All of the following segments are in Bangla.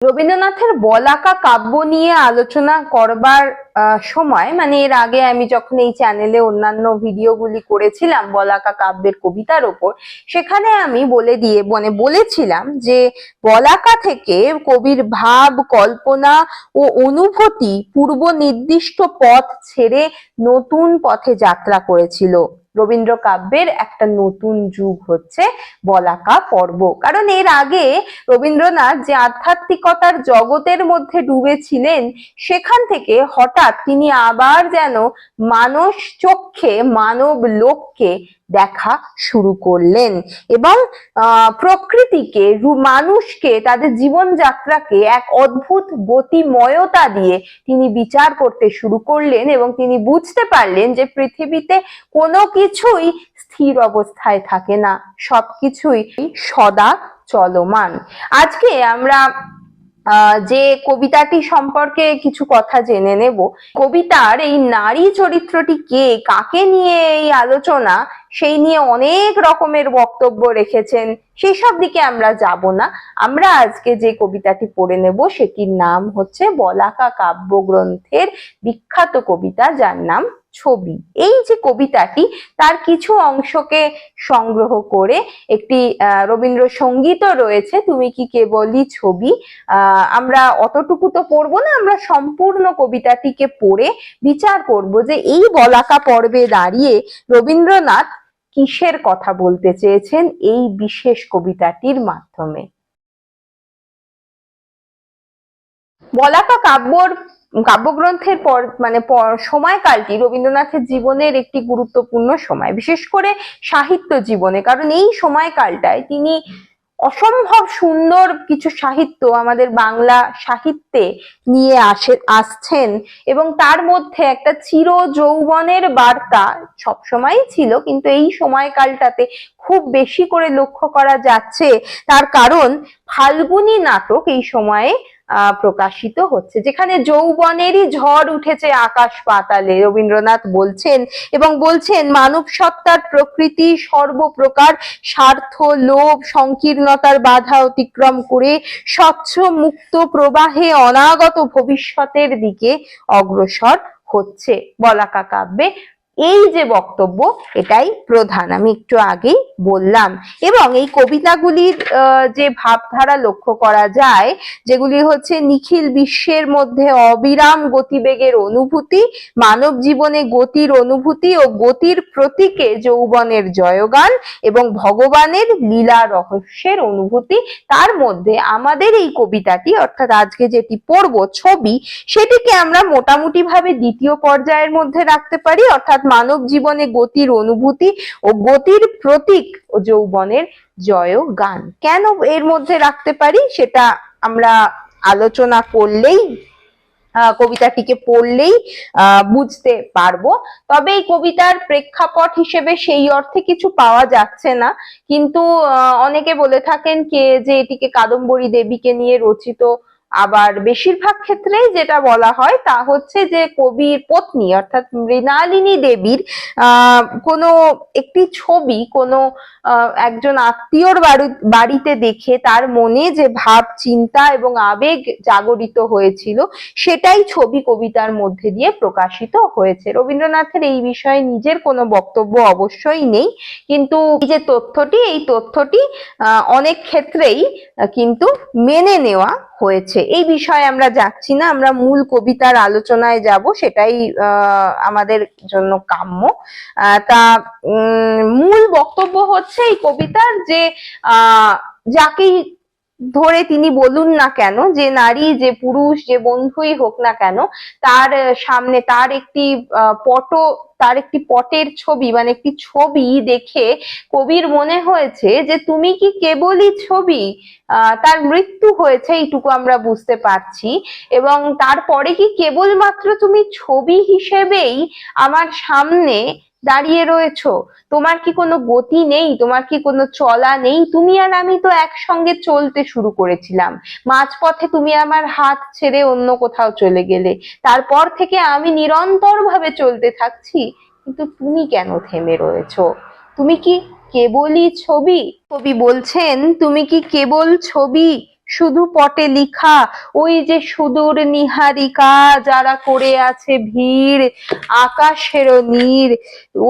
রবীন্দ্রনাথের বলাকা কাব্য নিয়ে আলোচনা করবার সময় মানে এর আগে আমি যখন এই চ্যানেলে অন্যান্য ভিডিওগুলি করেছিলাম বলাকা কাব্যের কবিতার ওপর, সেখানে আমি বলে দিয়ে মানে বলেছিলাম যে বলাকা থেকে কবির ভাব, কল্পনা ও অনুভূতি পূর্ব নির্দিষ্ট পথ ছেড়ে নতুন পথে যাত্রা করেছিল। রবীন্দ্র কাব্যের একটা নতুন যুগ হচ্ছে বলাকা পর্ব। কারণ এর আগে রবীন্দ্রনাথ যে আধ্যাত্মিকতার জগতের মধ্যে ডুবেছিলেন, সেখান থেকে হঠাৎ তিনি আবার যেন মানুষ চক্ষে, মানব লোককে দেখা শুরু করলেন। এবং প্রকৃতিকে মানুষকে, তাদের জীবনযাত্রাকে এক অদ্ভুত গতিময়তা দিয়ে তিনি বিচার করতে শুরু করলেন এবং তিনি বুঝতে পারলেন যে পৃথিবীতে কোনো কিছুই স্থির অবস্থায় থাকে না। সবকিছুই সদা চলমান। আজকে আমরা যে কবিতাটি সম্পর্কে কিছু কথা জেনে নেব। কবিতার এই নারী চরিত্রটি কে, কাকে নিয়ে এই আলোচনা, সেই নিয়ে অনেক রকমের বক্তব্য রেখেছেন। সেই সব দিকে আমরা যাব না। আমরা আজকে যে কবিতাটি পড়ে নেব, সেটির নাম হচ্ছে বলাকা কাব্যগ্রন্থের বিখ্যাত কবিতা, যার নাম ছবি। এই যে কবিতাটি তার কিছু অংশকে সংগ্রহ করে একটি আহ, রবীন্দ্রসঙ্গীতও রয়েছে তুমি কি কেবলই ছবি। আমরা অতটুকু তো পড়ব না আমরা সম্পূর্ণ কবিতাটিকে পড়ে বিচার করব যে এই বলাকা পর্বে দাঁড়িয়ে রবীন্দ্রনাথ কিসের কথা বলতে চেয়েছেন এই বিশেষ কবিতাটির মাধ্যমে। বলাকা কাব্যর কাব্যগ্রন্থের পর মানে সময়কালটি রবীন্দ্রনাথের জীবনের একটি গুরুত্বপূর্ণ সময়। বিশেষ করে সাহিত্য জীবনে, কারণ এই সময়কালটায় তিনি অসম্ভব সুন্দর কিছু সাহিত্য আমাদের বাংলা সাহিত্যে নিয়ে আসে, আসছেন এবং তার মধ্যে একটা চির যৌবনের বার্তা সবসময়ই ছিল, কিন্তু এই সময়কালটাতে খুব বেশি করে লক্ষ্য করা যাচ্ছে। তার কারণ ফাল্গুনী নাটক এই সময়ে প্রকাশিত হচ্ছে, যেখানে যৌবনেরই ঝড় উঠেছে আকাশ পাতালে। রবীন্দ্রনাথ বলছেন এবং বলছেন, মানব সত্তার প্রকৃতি সর্বপ্রকার স্বার্থ, লোভ, সংকীর্ণতার বাধা অতিক্রম করে স্বচ্ছ মুক্ত প্রবাহে অনাগত ভবিষ্যতের দিকে অগ্রসর হচ্ছে। বলাকা কাব্যে এই যে বক্তব্য, এটাই প্রধান। আমি একটু আগেই বললাম। এবং এই কবিতাগুলির যে ভাবধারা লক্ষ্য করা যায়, যেগুলি হচ্ছে নিখিল বিশ্বের মধ্যে অবিরাম গতিবেগের অনুভূতি, মানব জীবনে গতির অনুভূতি ও গতির প্রতীকে যৌবনের জয়গান এবং ভগবানের লীলা রহস্যের অনুভূতি। তার মধ্যে আমাদের এই কবিতাটি, অর্থাৎ আজকে যেটি পড়ব ছবি, সেটিকে আমরা মোটামুটি ভাবে দ্বিতীয় পর্যায়ের মধ্যে রাখতে পারি, অর্থাৎ মানব জীবনে গতির অনুভূতি ও গতির প্রতীক যৌবনের জয় গান। কেন এর মধ্যে রাখতে পারি? সেটা আমরা আলোচনা করলেই কবিতাটিকে পড়লেই বুঝতে পারব। তবে এই কবিতার প্রেক্ষাপট হিসেবে সেই অর্থে কিছু পাওয়া যাচ্ছে না। কিন্তু অনেকে বলে থাকেন কে যে এটিকে কাদম্বরী দেবীকে নিয়ে রচিত আবার বেশিরভাগ ক্ষেত্রেই যেটা বলা হয় তা হচ্ছে যে কবির পত্নী অর্থাৎ মৃণালিনী দেবীর কোনো একটি ছবি, কোনো একজন আত্মীয়র বাড়ি- বাড়িতে দেখে তার মনে যে ভাব, চিন্তা এবং আবেগ জাগরিত হয়েছিল, সেটাই ছবি কবিতার মধ্যে দিয়ে প্রকাশিত হয়েছে। রবীন্দ্রনাথের এই বিষয়ে নিজের কোনো বক্তব্য অবশ্যই নেই, কিন্তু এই যে তথ্যটি, এই তথ্যটি অনেক ক্ষেত্রেই কিন্তু মেনে নেওয়া হয়েছে। এই বিষয়ে আমরা যাচ্ছি না, আমরা মূল কবিতার আলোচনায় যাব, সেটাই আমাদের জন্য কাম্য। তা মূল বক্তব্য হচ্ছে এই কবিতার যে যাকেই ধরে তিনি বলুন না কেন, যে নারী, যে পুরুষ, যে বন্ধুই হোক না কেন, তার সামনে তার একটি পট, তার একটি পটের ছবি মানে একটি ছবি দেখে কবির মনে হয়েছে যে তুমি কি কেবলই ছবি তার মৃত্যু হয়েছে এইটুকু আমরা বুঝতে পারছি। এবং তারপরে কি কেবলমাত্র তুমি ছবি হিসেবেই আমার সামনে দাঁড়িয়ে রয়েছো? তোমার কি কোনো গতি নেই? তোমার কি কোনো চলা নেই? তুমি আর আমি তো একসঙ্গে চলতে শুরু করেছিলাম। মাঝপথে তুমি আমার হাত ছেড়ে অন্য কোথাও চলে গেলে। তারপর থেকে আমি নিরন্তর ভাবে চলতে থাকছি। কিন্তু তুমি কেন থেমে রয়েছো? তুমি কি কেবলই ছবি? কবি বলছেন, তুমি কি কেবল ছবি? শুধু পটে লিখা, ওই যে সুদূর নিহারিকা যারা করে আছে ভিড় আকাশের নীর,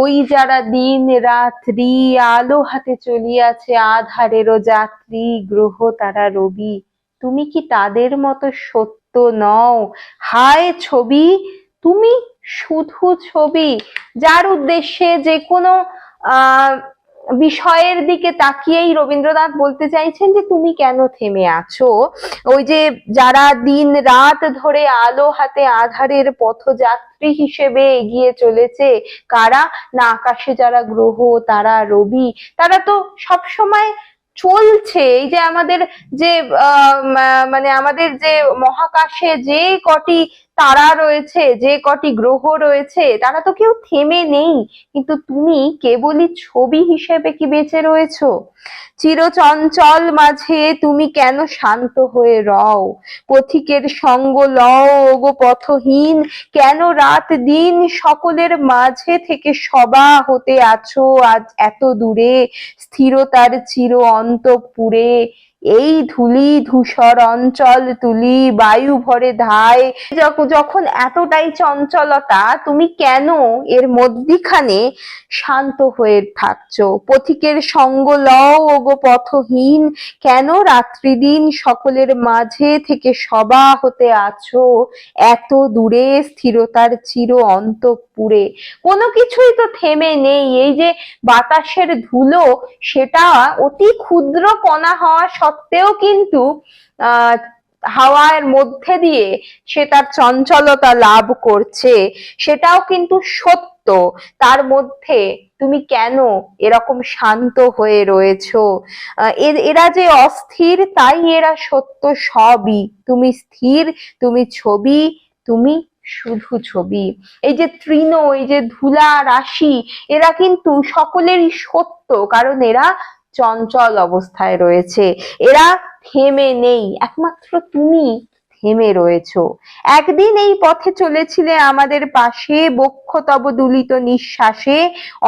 ওই যারা দিন রাত্রি আলো হাতে চলিয়াছে আধারেরও যাত্রী, গ্রহ তারা রবি। তুমি কি তাদের মতো সত্য নও? হায় ছবি, তুমি শুধু ছবি। যার উদ্দেশ্যে যে কোনো আহ বিষয়ের দিকে তাকিয়েই রবীন্দ্রনাথ বলতে চাইছেন যে, তুমি কেন থেমে আছো? ওই যে, যারা দিন রাত ধরে আলো হাতে আধারের পথযাত্রী হিসেবে এগিয়ে চলেছে, কারা? না, আকাশে যারা গ্রহ, তারা রবি। তারা তো সব সময় চলছে। এই যে আমাদের যে মানে আমাদের যে মহাকাশে যে কটি তারা রয়েছে, যে কটি গ্রহ রয়েছে, তারা তো কেউ থেমে নেই। কিন্তু তুমি কেবলই ছবি হিসেবে কি বেঁচে রয়েছো? চিরচঞ্চল মাঝে তুমি কেন শান্ত হয়ে রও? পথিকের সঙ্গ লও ওগো পথহীন, কেন রাত দিন সকলের মাঝে থেকে সবা হতে আছো আজ এত দূরে? স্থিরতার চির অন্তপুরে এই ধুলি ধূসর অঞ্চল, তুলি বায়ু ভরে ধায়। যখন এতটাই চঞ্চলতা, তুমি কেন এর মধ্যিখানে শান্ত হয়ে থাকছো? পথিকের সঙ্গ লও ওগো পথহীন। কেন রাত্রি দিন সকলের মাঝে থেকে সবা হতে আছো? এত দূরে স্থিরতার চির অন্তপুরে। কোনো কিছুই তো থেমে নেই। এই যে বাতাসের ধুলো, সেটা অতি ক্ষুদ্র কণা হওয়া সত্ত্বেও কিন্তু হাওয়ার মধ্যে দিয়ে সে তার চঞ্চলতা লাভ করছে, সেটাও কিন্তু সত্য। তার মধ্যে তুমি কেন এরকম শান্ত হয়ে রয়েছো? এরা যে অস্থির, তাই এরা সত্য সবই। তুমি স্থির, তুমি ছবি, তুমি শুধু ছবি। এই যে তৃণ, এই যে ধুলা, রাশি, এরা কিন্তু সকলেরই সত্য, কারণ এরা চঞ্চল অবস্থায় রয়েছে। এরা থেমে নেই। একমাত্র তুমি থেমে রয়েছো। একদিন এই পথে চলেছিলে আমাদের পাশে, বক্ষ তব দুলিত নিঃশ্বাসে।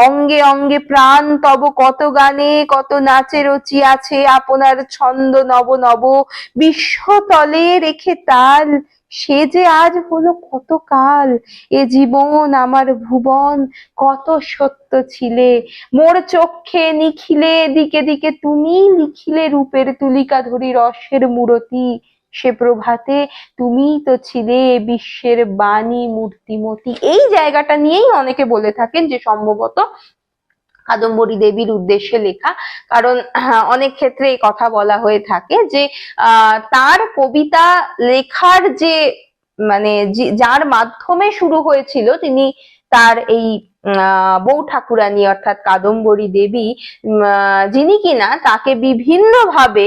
অঙ্গে অঙ্গে প্রাণ তব কত গানে, কত নাচে আছে আপনার ছন্দ নব নব। বিশ্বতলে রেখে তাল সে যে আজ হলো কত কাল এ জীবন আমার ভুবন, কত সত্য ছিলে। মোর চক্ষে নিখিলে দিকে দিকে তুমি লিখিলে রূপের তুলিকা ধরি রসের মূরতি। সে প্রভাতে তুমিই তো ছিলে বিশ্বের বাণী, মূর্তিমতি। এই জায়গাটা নিয়েই অনেকে বলে থাকেন যে সম্ভবত কাদম্বরী দেবীর উদ্দেশ্যে লেখা। কারণ, অনেক ক্ষেত্রে এই কথা বলা হয়ে থাকে যে তার কবিতা লেখার যে মানে যার মাধ্যমে শুরু হয়েছিল, তিনি তার এই বউ ঠাকুরানী অর্থাৎ কাদম্বরী দেবী যিনি কিনা তাকে বিভিন্ন ভাবে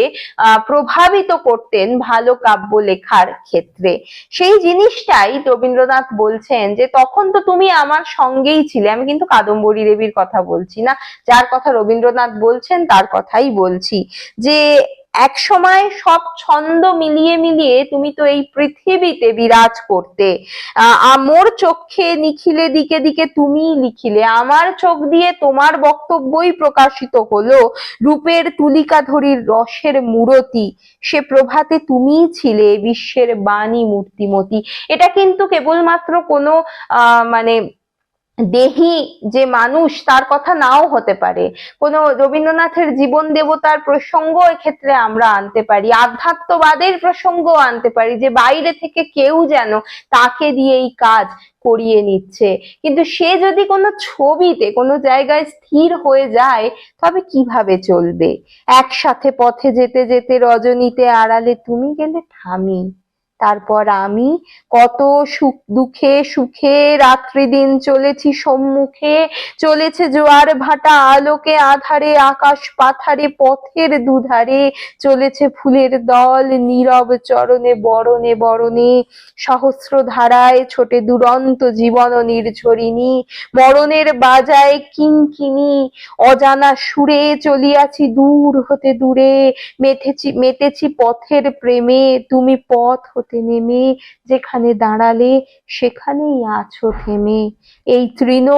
প্রভাবিত করতেন ভালো কাব্য লেখার ক্ষেত্রে। সেই জিনিসটাই রবীন্দ্রনাথ বলছেন যে, তখন তো তুমি আমার সঙ্গেই ছিলে। আমি কিন্তু কাদম্বরী দেবীর কথা বলছি না। যার কথা রবীন্দ্রনাথ বলছেন, তার কথাই বলছি। যে এক সময় সব ছন্দ মিলিয়ে মিলিয়ে তুমি তো এই পৃথিবীতে বিরাজ করতে। আমোর চোখে নিখিলে দিকে দিকে তুমিই লিখিলে। আমার চোখ দিয়ে তোমার বক্তব্যই প্রকাশিত হলো রূপের তুলিকা ধরির রসের মূরতি। সে প্রভাতে তুমিই ছিলে বিশ্বের বাণী মূর্তিমতি। এটা কিন্তু কেবলমাত্র কোনো মানে দেহি যে মানুষ, তার কথা নাও হতে পারে। কোনো রবীন্দ্রনাথের জীবন দেবতার প্রসঙ্গ এক্ষেত্রে আমরা আনতে পারি। আধ্যাত্মবাদের প্রসঙ্গ আনতে পারি যে বাইরে থেকে কেউ যেন তাকে দিয়ে এই কাজ করিয়ে নিচ্ছে। কিন্তু সে যদি কোনো ছবিতে, কোনো জায়গায় স্থির হয়ে যায়, তবে কীভাবে চলবে? একসাথে পথে যেতে যেতে রজনীতে আড়ালে তুমি গেলে ঠামি। তারপর আমি কত সুখ দুঃখে, সুখে রাত্রি দিন চলেছি সম্মুখে। চলেছে জোয়ার ভাটা, আলোকে আধারে, আকাশ পাথারে, পথের দুধারে। চলেছে ফুলের দল, নীরব চরণে, বরণে বরণে। সহস্র ধারায় ছোটে দুরন্ত জীবন নির্ঝরিণী। মরণের বাজায় কিঙ্কিনি অজানা সুরে চলিয়াছি দূর হতে দূরে। মেতেছি মেতেছি পথের প্রেমে। তুমি পথ হতে নেমে যেখানে দাঁড়ালে সেখানেই আছো থেমে। এই তৃণ,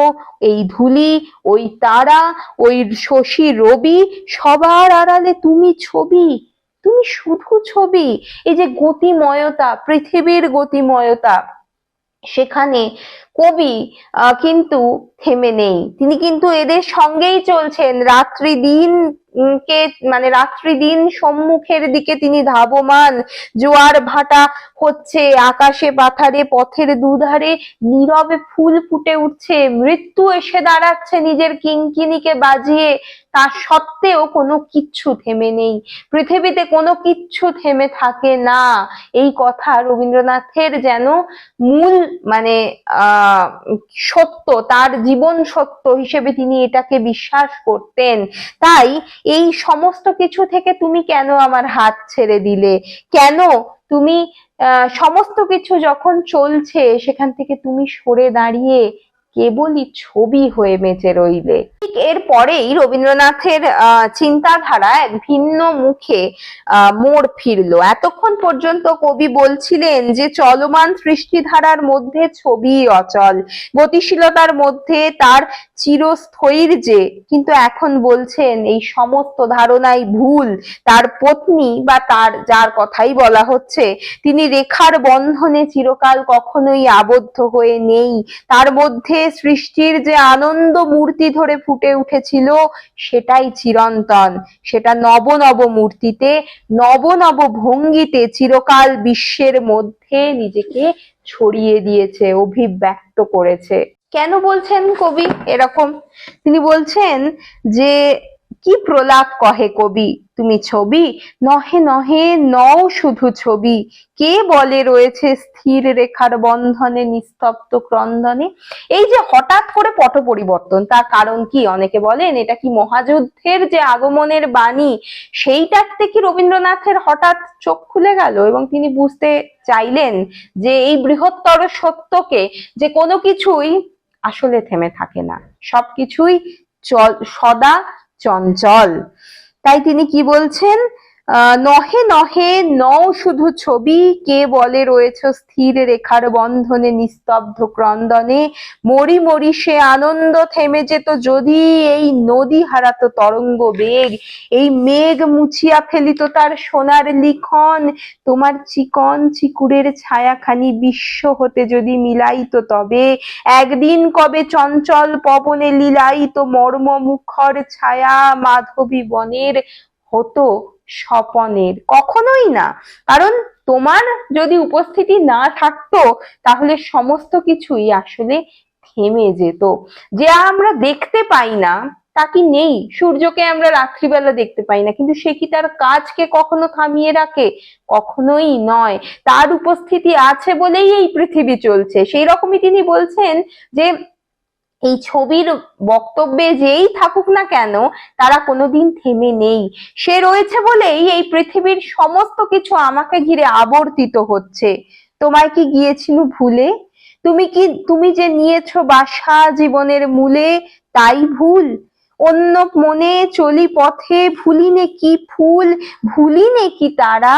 এই ধুলি, ওই তারা, ওই শশী রবি সবার আড়ালে তুমি ছবি। তুমি শুধু ছবি। এই যে গতিময়তা, পৃথিবীর গতিময়তা, সেখানে কবি কিন্তু থেমে নেই। তিনি কিন্তু এদের সঙ্গেই চলছেন। রাত্রি দিন কে মানে রাত্রি দিন সম্মুখের দিকে তিনি ধাবমান। জোয়ার ভাটা হচ্ছে, আকাশে পাথারে, পথের দুধারে, নীরবে ফুল ফুটে উঠছে। মৃত্যু এসে দাঁড়াচ্ছে নিজের কিঙ্কিনিকে বাজিয়ে। তা সত্ত্বেও কোনো কিচ্ছু থেমে নেই। পৃথিবীতে কোনো কিচ্ছু থেমে থাকে না। এই কথা রবীন্দ্রনাথের যেন মূল মানে আহ সত্য, তার জীবন সত্য হিসেবে তিনি এটাকে বিশ্বাস করতেন। তাই এই সমস্ত কিছু থেকে তুমি কেন আমার হাত ছেড়ে দিলে? কেন তুমি সমস্ত কিছু যখন চলছে, সেখান থেকে তুমি সরে দাঁড়িয়ে কেবলই ছবি হয়ে বেঁচে রইলে। ঠিক এর পরেই রবীন্দ্রনাথের চিন্তাধারা এক ভিন্ন মুখে মোড় ফিরলো। এতক্ষণ পর্যন্ত কবি বলছিলেন যে, চলমান সৃষ্টিধারার মধ্যে ছবি অচল, গতিশীলতার মধ্যে তার চিরস্থৈর্যে। কিন্তু এখন বলছেন, এই সমস্ত ধারণাই ভুল। তার পত্নী বা তার, যার কথাই বলা হচ্ছে, তিনি রেখার বন্ধনে চিরকাল কখনোই আবদ্ধ হয়ে নেই। তার মধ্যে সৃষ্টির যে আনন্দ মূর্তি ধরে ফুটে উঠেছিল, সেটাই চিরন্তন। সেটা নব নব মূর্তিতে, নব নব ভঙ্গিতে চিরকাল বিশ্বের মধ্যে নিজেকে ছড়িয়ে দিয়েছে, অভিব্যক্ত করেছে। কেন বলছেন কবি এরকম? তিনি বলছেন যে কি প্রলাপ কহে কবি? তুমি ছবি? নহে নহে, নও শুধু ছবি। কে বলে রয়েছে স্থির রেখার বন্ধনে, নিস্তব্ধ ক্রন্দনে? এই যে হঠাৎ করে পট পরিবর্তন, তার কারণ কি? অনেকে বলেন, এটা কি মহাযুদ্ধের যে আগমনের বাণী? সেইটাতে কি রবীন্দ্রনাথের হঠাৎ চোখ খুলে গেল এবং তিনি বুঝতে চাইলেন যে এই বৃহত্তর সত্যকে যে কোনো কিছুই আসলে থেমে থাকে না। সবকিছুই চল, সদা চঞ্চল। তাই তিনি কি বলছেন? নহে নহে নও শুধু ছবি, কে বলে রয়েছে স্থির রেখার বন্ধনে, নিস্তব্ধ ক্রন্দনে। মরি মরি সে আনন্দ থেমে যেত যদি এই নদী হারাতো তরঙ্গ বেগ। এই মেঘ মুছিয়া ফেলিত তার সোনার লিখন। তোমার চিকন চিকুরের ছায়াখানি বিশ্ব হতে যদি মিলাইত তবে। একদিন কবে চঞ্চল পবনে লীলায়িত মর্ম মুখর ছায়া মাধবী বনের হতো স্বপনের। কখনোই না। কারণ তোমার যদি উপস্থিতি না থাকতো, তাহলে সমস্ত কিছুই আসলে থেমে যেত। যে আমরা দেখতে পাই না, তা কি নেই? সূর্যকে আমরা রাত্রিবেলা দেখতে পাই না। কিন্তু সে কি তার কাজকে কখনো থামিয়ে রাখে? কখনোই নয়। তার উপস্থিতি আছে বলেই এই পৃথিবী চলছে। সেই রকমই তিনি বলছেন যে এই ছবির বক্তব্যে যেই থাকুক না কেন, তারা কোনোদিন থেমে নেই। সে রয়েছে বলেই এই পৃথিবীর সমস্ত কিছু আমাকে ঘিরে আবর্তিত হচ্ছে। তোমায় কি গিয়েছিল ভুলে? তুমি কি, তুমি যে নিয়েছো বাসা জীবনের মূলে, তাই ভুল? অন্য মনে চলি পথে, ভুলিনে কি ফুল, ভুলিনে কি তারা?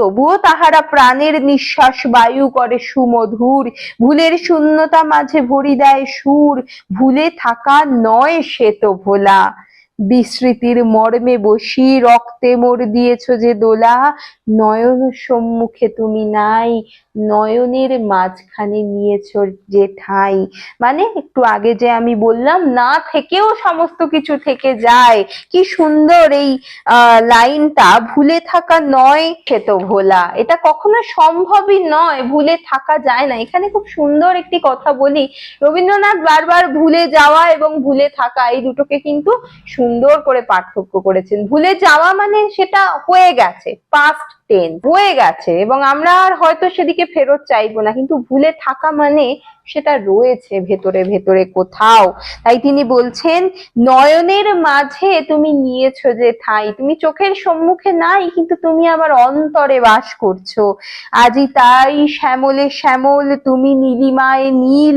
তবুও তাহারা প্রাণের নিঃশ্বাস বায়ু করে সুমধুর। ভুলের শূন্যতা মাঝে ভরি দেয় সুর, ভুলে থাকা নয় সে তো ভোলা। বিস্মৃতির মর্মে বসি, রক্তে মোর দিয়েছ যে দোলা, নয়ন সম্মুখে তুমি নাই নয়নের মাঝখানে নিয়েছ যে ঠাঁই। মানে একটু আগে যে আমি বললাম, না থেকেও সমস্ত কিছু থেকে যায়। কি সুন্দর এই লাইনটা, ভুলে থাকা নয় সে তো ভোলা। এটা কখনো সম্ভবই নয়, ভুলে থাকা যায় না। এখানে খুব সুন্দর একটি কথা বলি, রবীন্দ্রনাথ বারবার ভুলে যাওয়া এবং ভুলে থাকা, এই দুটোকে কিন্তু সুন্দর করে পার্থক্য করেছেন। ভুলে যাওয়া মানে সেটা হয়ে গেছে পাস্ট টেন হয়ে গেছে। এবং আমরা আর হয়তো সেদিকে ফেরত চাইব না। কিন্তু ভুলে থাকা মানে সেটা রয়েছে ভেতরে ভেতরে কোথাও। তাই তিনি বলছেন, নয়নের মাঝে তুমি নিয়েছো যে ঠাঁই। তুমি চোখের সম্মুখে নাই, কিন্তু তুমি আমার অন্তরে বাস করছ। আজি তাই শ্যামলে শ্যামল, তুমি নীলিমায় নীল,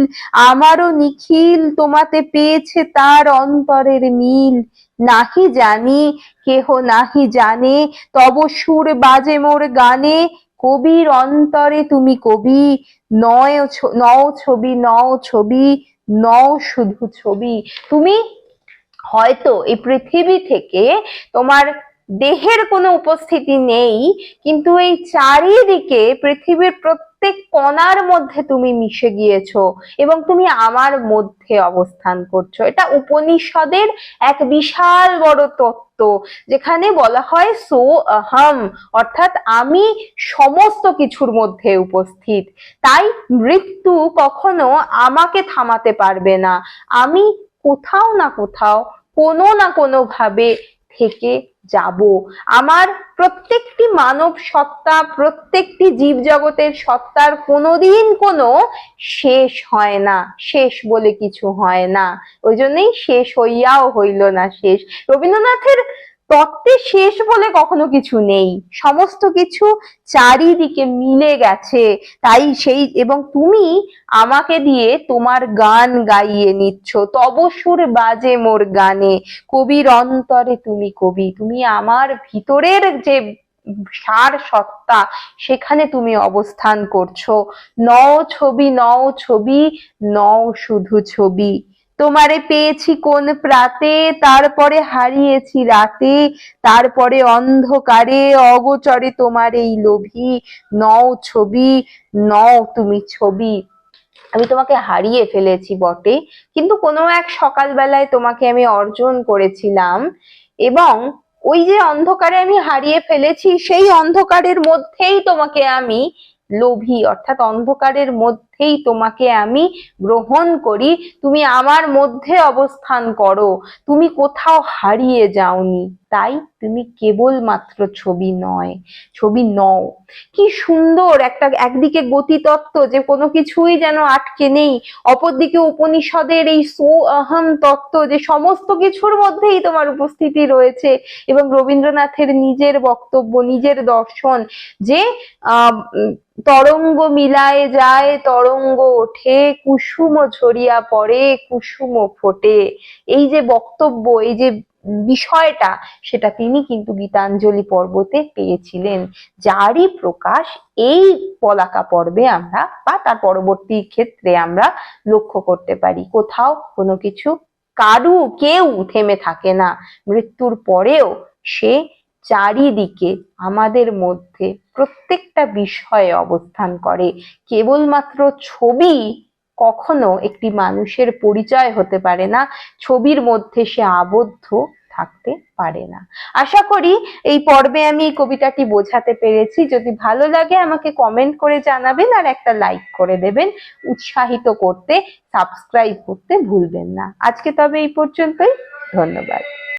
আমারও নিখিল তোমাতে পেয়েছে তার অন্তরের মিল। নাহি জানি, কেহ নাহি জানে, তব সুর বাজে মোর গানে কবির অন্তরে তুমি কবি, নয় নও ছবি নও ছবি, নও শুধু ছবি। তুমি হয়তো এই পৃথিবী থেকে তোমার দেহের কোনো উপস্থিতি নেই, কিন্তু এই চারিদিকে পৃথিবীর প্রত্যেক কণার মধ্যে তুমি মিশে গিয়েছো এবং তুমি আমার মধ্যে অবস্থান করছ। এটা উপনিষদের এক বিশাল বড় তত্ত্ব। যেখানে বলা হয় সো আহম, অর্থাৎ আমি সমস্ত কিছুর মধ্যে উপস্থিত। তাই মৃত্যু কখনো আমাকে থামাতে পারবে না। আমি কোথাও না কোথাও, কোনো না কোনো ভাবে থেকে যাব। আমার প্রত্যেকটি মানব সত্তা, প্রত্যেকটি জীব জগতের সত্তার কোনোদিন কোনো শেষ হয় না। শেষ বলে কিছু হয় না। ওই জন্যই শেষ হইয়াও হইল না শেষ। রবীন্দ্রনাথের তত্ত্বে শেষ বলে কখনো কিছু নেই। সমস্ত কিছু চারিদিকে মিলে গেছে। তাই সেই, এবং তুমি আমাকে দিয়ে তোমার গান গাইয়ে নিচ্ছ। তব সুর বাজে মোর গানে। কবির অন্তরে তুমি কবি। তুমি আমার ভিতরের যে সার সত্তা, সেখানে তুমি অবস্থান করছ। নও ছবি নও ছবি, নও শুধু ছবি। তোমারে পেয়েছি কোন প্রাতে, তারপরে হারিয়েছি রাতে, তারপরে অন্ধকারে অগোচরে তোমার এই লোভী। নও ছবি, নও তুমি ছবি। আমি তোমাকে হারিয়ে ফেলেছি বটে, কিন্তু কোনো এক সকালবেলায় তোমাকে আমি অর্জন করেছিলাম। এবং ওই যে অন্ধকারে আমি হারিয়ে ফেলেছি, সেই অন্ধকারের মধ্যেই তোমাকে আমি লোভী, অর্থাৎ অন্ধকারের মধ্যেই তোমাকে আমি গ্রহণ করি। তুমি আমার মধ্যে অবস্থান করো। তুমি কোথাও হারিয়ে যাওনি। তাই তুমি কেবলমাত্র ছবি নয়, ছবি নও। কি সুন্দর একটা একদিকে গতিতত্ত্ব যে কোনো কিছুই যেন আটকে নেই। অপরদিকে উপনিষদের এই সো আহম তত্ত্ব যে সমস্ত কিছুর মধ্যেই তোমার উপস্থিতি রয়েছে এবং রবীন্দ্রনাথের নিজের বক্তব্য, নিজের দর্শন যে তরঙ্গ মিলায় যায় তরঙ্গ ওঠে, কুসুম ঝরিয়া পড়ে, কুসুম ফোটে। এই যে বক্তব্য, এই যে বিষয়টা, সেটা তিনি কিন্তু গীতাঞ্জলি পর্বতে পেয়েছিলেন। যারই প্রকাশ এই পলাকা পর্বে আমরা বা তার পরবর্তী ক্ষেত্রে আমরা লক্ষ্য করতে পারি। কোথাও কোনো কিছু কারু কেউ থেমে থাকে না। মৃত্যুর পরেও সে চারিদিকে আমাদের মধ্যে প্রত্যেকটা বিষয়ে অবস্থান করে। কেবলমাত্র ছবি কখনো একটি মানুষের পরিচয় হতে পারে না, ছবির মধ্যে সে আবদ্ধ থাকতে পারে না। আশা করি এই পর্বে আমি এই কবিতাটি বোঝাতে পেরেছি। যদি ভালো লাগে আমাকে কমেন্ট করে জানাবেন আর একটা লাইক করে দেবেন। উৎসাহিত করতে সাবস্ক্রাইব করতে ভুলবেন না। আজকে তবে এই পর্যন্তই। ধন্যবাদ।